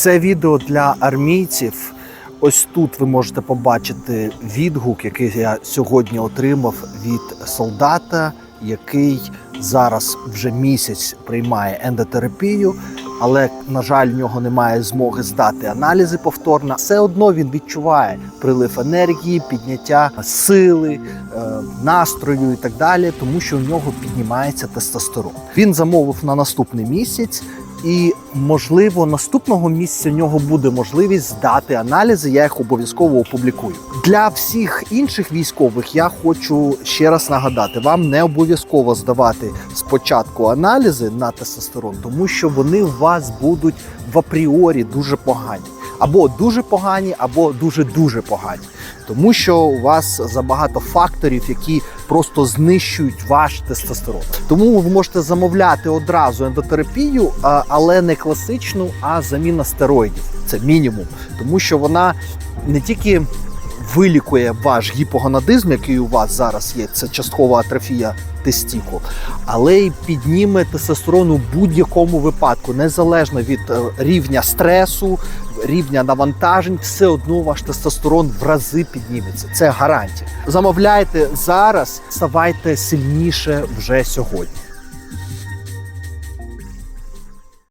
Це відео для армійців. Ось тут ви можете побачити відгук, який я сьогодні отримав від солдата, який зараз вже місяць приймає ендотерапію, але на жаль, в нього немає змоги здати аналізи повторно. Все одно він відчуває прилив енергії, підняття сили, е, настрою і так далі, тому що у нього піднімається тестостерон. Він замовив на наступний місяць. І можливо, наступного місяця нього буде можливість здати аналізи. Я їх обов'язково опублікую. Для всіх інших військових я хочу ще раз нагадати: вам не обов'язково здавати спочатку аналізи на тестостерон, тому що вони у вас будуть в апріорі дуже погані, або дуже погані, або дуже дуже погані. Тому що у вас забагато факторів, які просто знищують ваш тестостерон. Тому ви можете замовляти одразу ендотерапію, але не класичну, а заміна стероїдів. Це мінімум, тому що вона не тільки вилікує ваш гіпогонадизм, який у вас зараз є, це часткова атрофія тестікул, але й підніме тестостерон у будь-якому випадку, незалежно від е, рівня стресу, рівня навантажень, все одно ваш тестостерон в рази підніметься. Це гарантія. Замовляйте зараз, ставайте сильніше вже сьогодні.